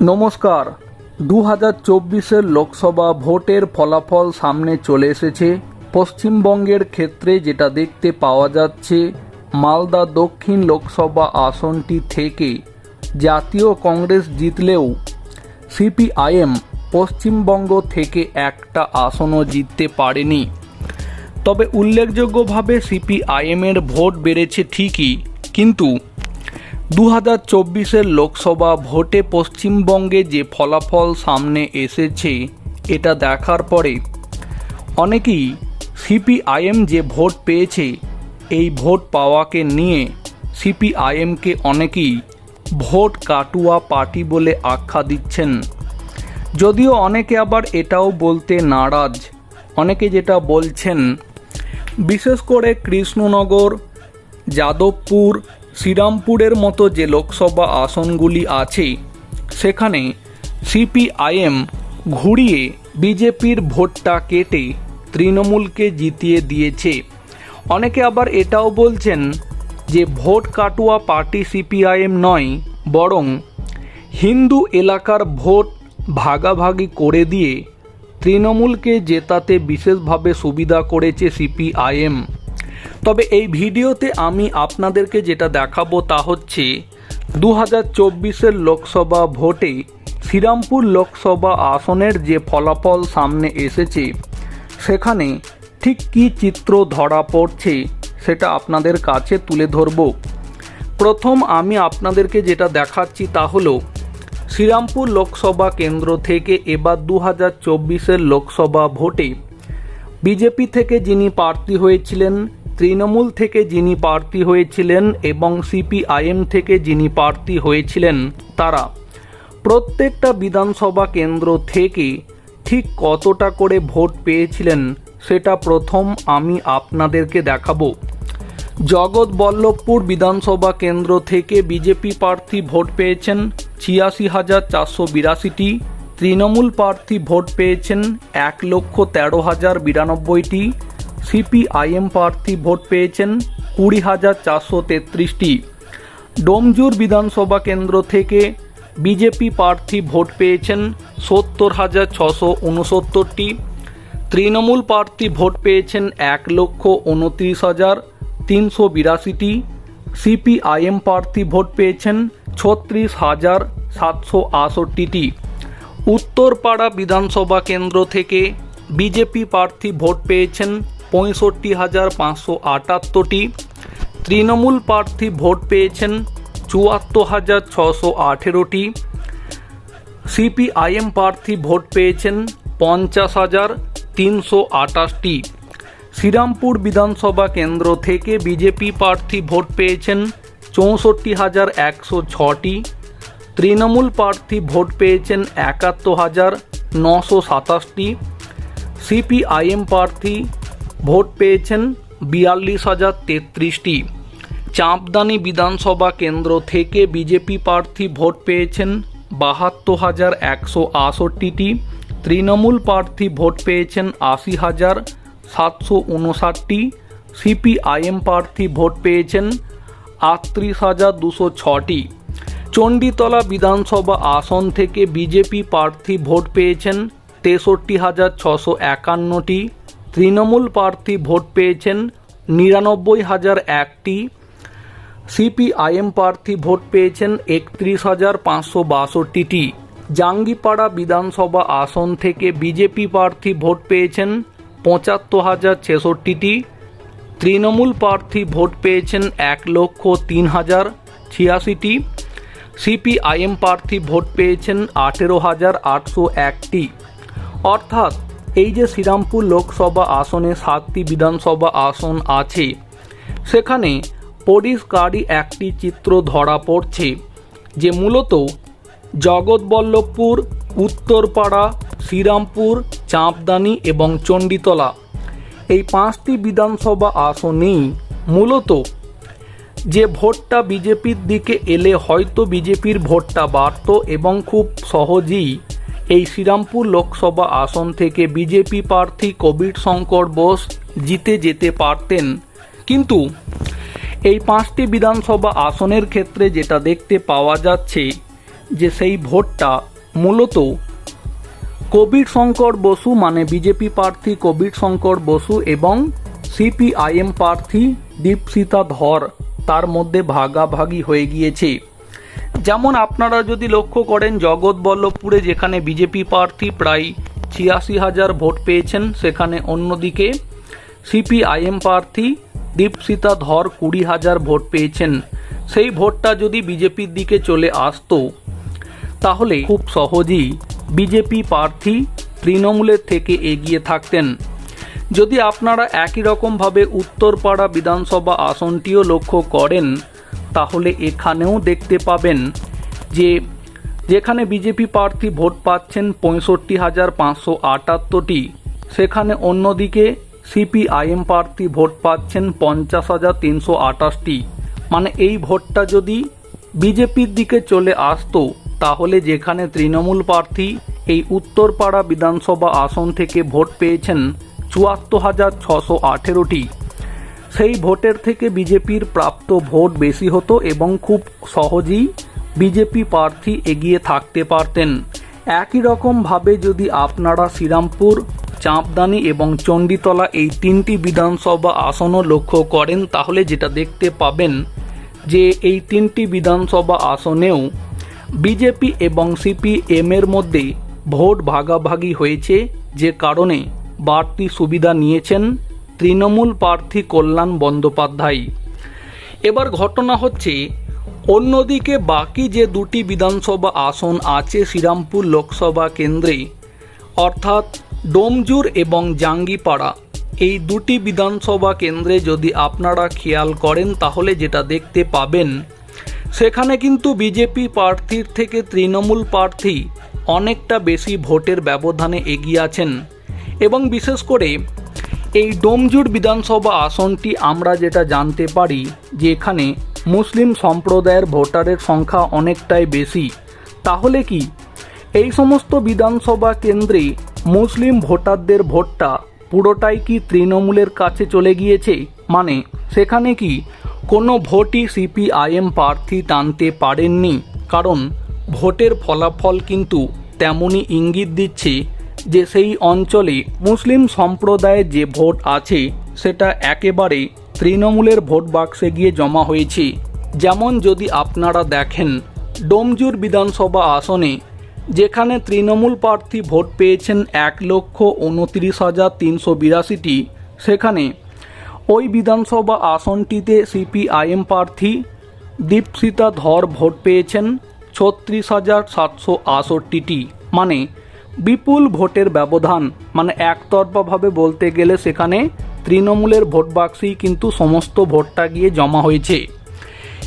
নমস্কার। দু হাজার চব্বিশের লোকসভা ভোটের ফলাফল সামনে চলে এসেছে। পশ্চিমবঙ্গের ক্ষেত্রে যেটা দেখতে পাওয়া যাচ্ছে, মালদা দক্ষিণ লোকসভা আসনটি থেকে জাতীয় কংগ্রেস জিতলেও সিপিআইএম পশ্চিমবঙ্গ থেকে একটা আসনও জিততে পারেনি। তবে উল্লেখযোগ্যভাবে সিপিআইএমের ভোট বেড়েছে ঠিকই, কিন্তু দু হাজার চব্বিশের লোকসভা ভোটে পশ্চিমবঙ্গে যে ফলাফল সামনে এসেছে, এটা দেখার পরে অনেকেই সিপিআইএম যে ভোট পেয়েছে, এই ভোট পাওয়াকে নিয়ে সিপিআইএমকে অনেকেই ভোট কাটুয়া পার্টি বলে আখ্যা দিচ্ছেন। যদিও অনেকে আবার এটাও বলতে নারাজ। অনেকে যেটা বলছেন, বিশেষ করে কৃষ্ণনগর, যাদবপুর শ্রীরামপুরের মতো যে লোকসভা আসনগুলি আছে সেখানে সিপিআইএম ঘুরিয়ে বিজেপির ভোটটা কেটে তৃণমূলকে জিতিয়ে দিয়েছে। অনেকে আবার এটাও বলছেন যে ভোট কাটুয়া পার্টি সিপিআইএম নয়, বরং হিন্দু এলাকার ভোট ভাগাভাগি করে দিয়ে তৃণমূলকে জেতাতে বিশেষভাবে সুবিধা করেছে সিপিআইএম। তবে এই ভিডিওতে আমি আপনাদেরকে যেটা দেখাবো তা হচ্ছে দু হাজার চব্বিশের লোকসভা ভোটে শ্রীরামপুর লোকসভা আসনের যে ফলাফল সামনে এসেছে, সেখানে ঠিক কী চিত্র ধরা পড়ছে সেটা আপনাদের কাছে তুলে ধরব। প্রথম আমি আপনাদেরকে যেটা দেখাচ্ছি তা হলো শ্রীরামপুর লোকসভা কেন্দ্র থেকে এবার দু হাজার চব্বিশের লোকসভা ভোটে বিজেপি থেকে যিনি প্রার্থী হয়েছিলেন তৃণমূল থেকে যিনি প্রার্থী হয়েছিলেন এবং সিপিআইএম থেকে যিনি প্রার্থী হয়েছিলেন তারা। প্রত্যেকটা বিধানসভা কেন্দ্র থেকে ঠিক কতটা করে ভোট পেয়েছিলেন সেটা প্রথম আমি আপনাদেরকে দেখাবো। জগৎবল্লভপুর বিধানসভা কেন্দ্র থেকে বিজেপি প্রার্থী ভোট পেয়েছেন ছিয়াশি হাজার চারশো বিরাশিটি। তৃণমূল প্রার্থী ভোট পেয়েছেন এক লক্ষ তেরো হাজার বিরানব্বইটি। সিপিআইএম প্রার্থী ভোট পেয়েছেন কুড়ি হাজার চারশো তেত্রিশটি। ডোমজুর বিধানসভা কেন্দ্র থেকে বিজেপি প্রার্থী ভোট পেয়েছেন সত্তর হাজার ছশো উনসত্তরটি। তৃণমূল প্রার্থী ভোট পেয়েছেন এক লক্ষ উনত্রিশ হাজার তিনশো বিরাশিটি। সিপিআইএম প্রার্থী ভোট পেয়েছেন ছত্রিশ হাজার সাতশো আষট্টিটি উত্তরপাড়া বিধানসভা কেন্দ্র থেকে বিজেপি প্রার্থী ভোট পেয়েছেন পঁয়ষট্টি হাজার পাঁচশো আটাত্তরটি। তৃণমূল প্রার্থী ভোট পেয়েছেন চুয়াত্তর হাজার ছশো আঠেরোটি। সিপিআইএম প্রার্থী ভোট পেয়েছেন পঞ্চাশ হাজার তিনশো আটাশটি শ্রীরামপুর বিধানসভা কেন্দ্র থেকে বিজেপি প্রার্থী ভোট পেয়েছেন চৌষট্টি হাজার একশো ছটি। তৃণমূল প্রার্থী ভোট পেয়েছেন একাত্তর হাজার নশো সাতাশটি। সিপিআইএম প্রার্থী ভোট পেয়েছেন বিয়াল্লিশ হাজার তেত্রিশটি। চাঁপদানি বিধানসভা কেন্দ্র থেকে বিজেপি প্রার্থী ভোট পেয়েছেন বাহাত্তর হাজার একশো আষট্টিটি তৃণমূল প্রার্থী ভোট পেয়েছেন আশি হাজার সাতশো উনষাটটি। সিপিআইএম প্রার্থী ভোট পেয়েছেন আটত্রিশ হাজার দুশো ছটি। চণ্ডীতলা বিধানসভা আসন থেকে বিজেপি প্রার্থী ভোট পেয়েছেন তেষট্টি হাজার ছশো একান্নটি। তৃণমূল প্রার্থী ভোট পেয়েছেন নিরানব্বই হাজার একটি। সিপিআইএম প্রার্থী ভোট পেয়েছেন একত্রিশ হাজার পাঁচশো বাষট্টিটি। জাঙ্গিপাড়া বিধানসভা আসন থেকে বিজেপি প্রার্থী ভোট পেয়েছেন পঁচাত্তর হাজার ছেষট্টিটি। তৃণমূল প্রার্থী ভোট পেয়েছেন এক লক্ষ তিন হাজার ছিয়াশিটি। সিপিআইএম প্রার্থী ভোট পেয়েছেন আঠেরো হাজার আটশো একটি। অর্থাৎ এই যে শ্রীরামপুর লোকসভা আসনে সাতটি বিধানসভা আসন আছে, সেখানে পরিষ্কারই একটি চিত্র ধরা পড়ছে, যে মূলত জগৎবল্লভপুর, উত্তরপাড়া, শ্রীরামপুর, চাঁপদানি এবং চণ্ডীতলা। এই পাঁচটি বিধানসভা আসনেই মূলত যে ভোটটা বিজেপির দিকে এলে হয়তো বিজেপির ভোটটা বাড়ত এবং খুব সহজেই এই শ্রীরামপুর লোকসভা আসন থেকে বিজেপি প্রার্থী কবির শঙ্কর বোস জিতে যেতে পারতেন। কিন্তু এই পাঁচটি বিধানসভা আসনের ক্ষেত্রে যেটা দেখতে পাওয়া যাচ্ছে যে সেই ভোটটা মূলত কবির শঙ্কর বসু মানে বিজেপি প্রার্থী কবির শঙ্কর বসু এবং সিপিআইএম প্রার্থী দীপসিতা ধর তার মধ্যে ভাগাভাগি হয়ে গিয়েছে। যেমন আপনারা যদি লক্ষ্য করেন জগৎবল্লভপুরে যেখানে বিজেপি প্রার্থী প্রায় ছিয়াশি হাজার ভোট পেয়েছেন, সেখানে অন্যদিকে সিপিআইএম প্রার্থী দীপসিতা ধর কুড়ি হাজার ভোট পেয়েছেন। সেই ভোটটা যদি বিজেপির দিকে চলে আসতো, তাহলে খুব সহজেই বিজেপি প্রার্থী তৃণমূলের থেকে এগিয়ে থাকতেন। যদি আপনারা একই রকমভাবে উত্তরপাড়া বিধানসভা আসনটিও লক্ষ্য করেন তাহলে এখানেও দেখতে পাবেন যে যেখানে বিজেপি প্রার্থী ভোট পাচ্ছেন পঁয়ষট্টি হাজার পাঁচশো আটাত্তরটি, সেখানে অন্যদিকে সিপিআইএম প্রার্থী ভোট পাচ্ছেন পঞ্চাশ হাজার তিনশো আটাশটি। মানে এই ভোটটা যদি বিজেপির দিকে চলে আসতো, তাহলে যেখানে তৃণমূল প্রার্থী এই উত্তরপাড়া বিধানসভা আসন থেকে ভোট পেয়েছেন চুয়াত্তর হাজার ছশো আঠেরোটি। সেই ভোটের থেকে বিজেপির প্রাপ্ত ভোট বেশি হতো এবং খুব সহজেই বিজেপি প্রার্থী এগিয়ে থাকতে পারতেন। একই রকমভাবে যদি আপনারা শ্রীরামপুর, চাঁপদানি এবং চণ্ডীতলা এই তিনটি বিধানসভা আসনও লক্ষ্য করেন, তাহলে যেটা দেখতে পাবেন যে এই তিনটি বিধানসভা আসনেও বিজেপি এবং সিপিএম এর মধ্যে ভোট ভাগাভাগি হয়েছে, যে কারণে বাড়তি সুবিধা নিয়েছেন। তৃণমূল প্রার্থী কল্যাণ বন্দ্যোপাধ্যায়। এবার ঘটনা হচ্ছে, অন্যদিকে বাকি যে দুটি বিধানসভা আসন আছে শ্রীরামপুর লোকসভা কেন্দ্রে, অর্থাৎ ডোমজুর এবং জাঙ্গিপাড়া, এই দুটি বিধানসভা কেন্দ্রে যদি আপনারা খেয়াল করেন, তাহলে যেটা দেখতে পাবেন, সেখানে কিন্তু বিজেপি প্রার্থীর থেকে তৃণমূল প্রার্থী অনেকটা বেশি ভোটের ব্যবধানে এগিয়ে আছেন। এবং বিশেষ করে এই ডোমজুর বিধানসভা আসনটি আমরা যেটা জানতে পারি যে এখানে মুসলিম সম্প্রদায়ের ভোটারের সংখ্যা অনেকটাই বেশি, তাহলে কি? এই সমস্ত বিধানসভা কেন্দ্রে মুসলিম ভোটারদের ভোটটা পুরোটাই কি তৃণমূলের কাছে চলে গিয়েছে? মানে সেখানে কি কোনো ভোটই সিপিআইএম প্রার্থী টানতে পারেননি? কারণ ভোটের ফলাফল কিন্তু তেমনই ইঙ্গিত দিচ্ছে যে সেই অঞ্চলে মুসলিম সম্প্রদায়ের যে ভোট আছে, সেটা একেবারে তৃণমূলের ভোট বাক্সে গিয়ে জমা হয়েছে। যেমন যদি আপনারা দেখেন, ডোমজুর বিধানসভা আসনে, যেখানে তৃণমূল প্রার্থী ভোট পেয়েছেন এক লক্ষ উনত্রিশ হাজার তিনশো বিরাশিটি, সেখানে ওই বিধানসভা আসনটিতে সিপিআইএম প্রার্থী দীপসিতা ধর ভোট পেয়েছেন ছত্রিশ হাজার সাতশো আষট্টিটি মানে বিপুল ভোটের ব্যবধান। মানে একতরফাভাবে বলতে গেলে সেখানে তৃণমূলের ভোট বাক্সেই কিন্তু সমস্ত ভোটটা গিয়ে জমা হয়েছে।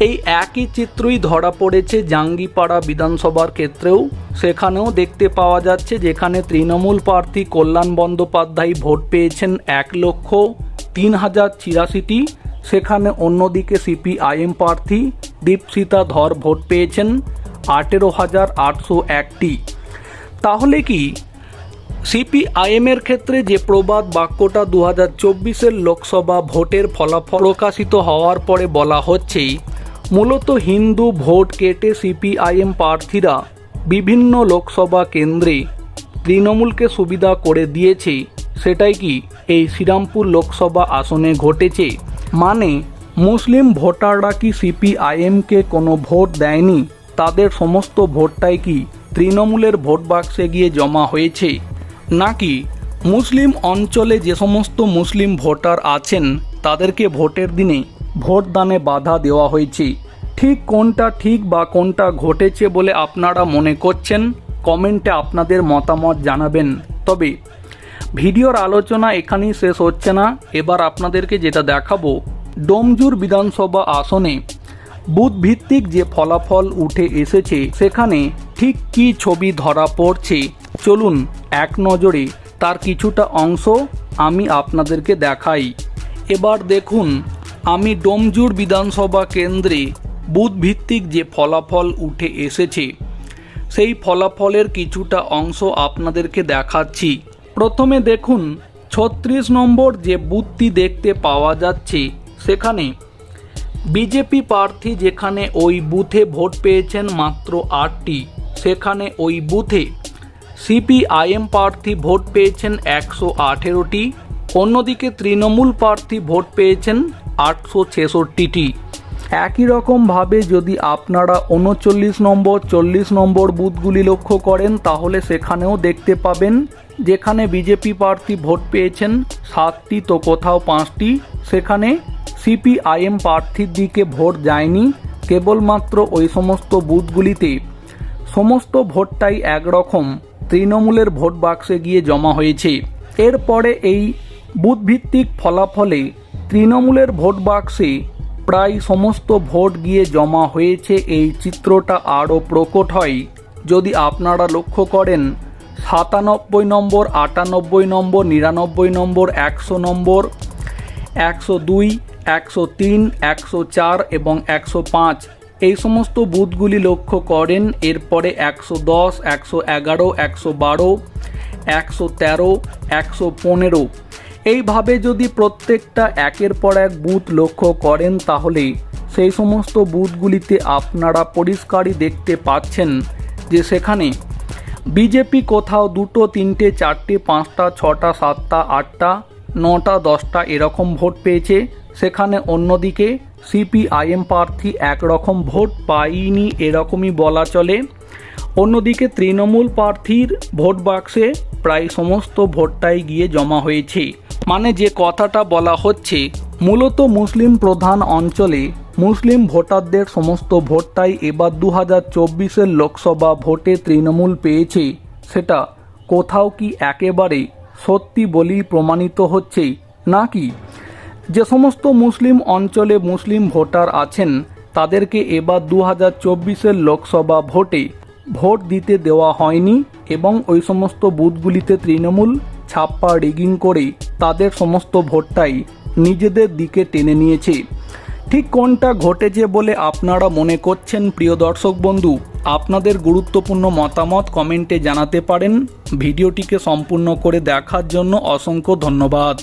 এই একই চিত্রই ধরা পড়েছে জাঙ্গিপাড়া বিধানসভার ক্ষেত্রেও। সেখানেও দেখতে পাওয়া যাচ্ছে যেখানে তৃণমূল প্রার্থী কল্যাণ বন্দ্যোপাধ্যায় ভোট পেয়েছেন এক লক্ষ তিন হাজার ছিয়াশিটি। সেখানে অন্যদিকে সিপিআইএম প্রার্থী দীপসিতা ধর ভোট পেয়েছেন আঠেরো হাজার আটশো একটি। তাহলে কি? সিপিআইএমের ক্ষেত্রে যে প্রবাদ বাক্যটা দু হাজার চব্বিশের লোকসভা ভোটের ফলাফল প্রকাশিত হওয়ার পরে বলা হচ্ছে মূলত হিন্দু ভোট কেটে সিপিআইএম প্রার্থীরা বিভিন্ন লোকসভা কেন্দ্রে তৃণমূলকে সুবিধা করে দিয়েছে, সেটাই কি এই শ্রীরামপুর লোকসভা আসনে ঘটেছে? মানে মুসলিম ভোটাররা কি সিপিআইএমকে কোনো ভোট দেয়নি? তাদের সমস্ত ভোটটাই কি তৃণমূলের ভোট বাক্সে গিয়ে জমা হয়েছে। নাকি মুসলিম অঞ্চলে যে সমস্ত মুসলিম ভোটার আছেন, তাদেরকে ভোটের দিনে ভোটদানে বাধা দেওয়া হয়েছে। ঠিক কোনটা ঠিক বা কোনটা ঘটেছে বলে আপনারা মনে করছেন? কমেন্টে আপনাদের মতামত জানাবেন। তবে ভিডিওর আলোচনা এখানেই শেষ হচ্ছে না। এবার আপনাদেরকে যেটা দেখাবো, ডোমজুর বিধানসভা আসনে বুথ ভিত্তিক যে ফলাফল উঠে এসেছে, সেখানে ঠিক কী ছবি ধরা পড়ছে? চলুন, এক নজরে। তার কিছুটা অংশ আমি আপনাদেরকে দেখাই। এবার দেখুন, আমি ডোমজুর বিধানসভা কেন্দ্রে বুথ ভিত্তিক যে ফলাফল উঠে এসেছে, সেই ফলাফলের কিছুটা অংশ আপনাদেরকে দেখাচ্ছি। প্রথমে দেখুন, ছত্রিশ নম্বর যে বুথটি দেখতে পাওয়া যাচ্ছে, সেখানে বিজেপি প্রার্থী যেখানে ওই বুথে ভোট পেয়েছেন মাত্র আটটি। সেখানে ওই বুথে সিপিআইএম প্রার্থী ভোট পেয়েছেন একশো আঠেরোটি, অন্যদিকে তৃণমূল প্রার্থী ভোট পেয়েছেন আটশো ছেষট্টিটি। একই রকমভাবে যদি আপনারা উনচল্লিশ নম্বর, চল্লিশ নম্বর বুথগুলি লক্ষ্য করেন, তাহলে সেখানেও দেখতে পাবেন যেখানে বিজেপি প্রার্থী ভোট পেয়েছেন সাতটি, তো কোথাও পাঁচটি। সেখানে সিপিআইএম প্রার্থীর দিকে ভোট যায়নি। কেবলমাত্র ওই সমস্ত বুথগুলিতে সমস্ত ভোটটাই একরকম তৃণমূলের ভোট বাক্সে গিয়ে জমা হয়েছে। এরপরে এই বুথভিত্তিক ফলাফলে তৃণমূলের ভোট বাক্সে প্রায় সমস্ত ভোট গিয়ে জমা হয়েছে এই চিত্রটা আরও প্রকট হয়। যদি আপনারা লক্ষ্য করেন, সাতানব্বই নম্বর, আটানব্বই নম্বর, নিরানব্বই নম্বর, একশো নম্বর, একশো দুই, একশো তিন, একশো চার এবং একশো পাঁচ এই সমস্ত বুথগুলি লক্ষ্য করেন। এরপরে একশো দশ, একশো এগারো, একশো বারো, একশো তেরো, একশো পনেরো। এইভাবে যদি প্রত্যেকটা একের পর এক বুথ লক্ষ্য করেন তাহলে সেই সমস্ত বুথগুলিতে আপনারা পরিষ্কারই দেখতে পাচ্ছেন যে সেখানে বিজেপি কোথাও দুটো, তিনটে, চারটে, পাঁচটা, ছটা, সাতটা, আটটা, নটা, দশটা এরকম ভোট পেয়েছে। সেখানে অন্যদিকে সিপিআইএম প্রার্থী একরকম ভোট পায়নি এরকমই বলা চলে। অন্যদিকে তৃণমূল প্রার্থীর ভোট বাক্সে প্রায় সমস্ত ভোটটাই গিয়ে জমা হয়েছে। মানে যে কথাটা বলা হচ্ছে, মূলত মুসলিম প্রধান অঞ্চলে মুসলিম ভোটারদের সমস্ত ভোটটাই এবার দু হাজার চব্বিশের লোকসভা ভোটে তৃণমূল পেয়েছে। সেটা কোথাও কি একেবারে সত্যি বলেই প্রমাণিত হচ্ছে, নাকি যে সমস্ত মুসলিম অঞ্চলে মুসলিম ভোটার আছেন, তাদেরকে এবার দু হাজার চব্বিশের লোকসভা ভোটে ভোট দিতে দেওয়া হয়নি এবং ওই সমস্ত বুথগুলিতে তৃণমূল ছাপ্পা রিগিং করে তাদের সমস্ত ভোটটাই নিজেদের দিকে টেনে নিয়েছে। ঠিক কোনটা ঘটেছে বলে আপনারা মনে করছেন, প্রিয় দর্শক বন্ধু? আপনাদের গুরুত্বপূর্ণ মতামত কমেন্টে জানাতে পারেন। ভিডিওটিকে সম্পূর্ণ করে দেখার জন্য অসংখ্য ধন্যবাদ।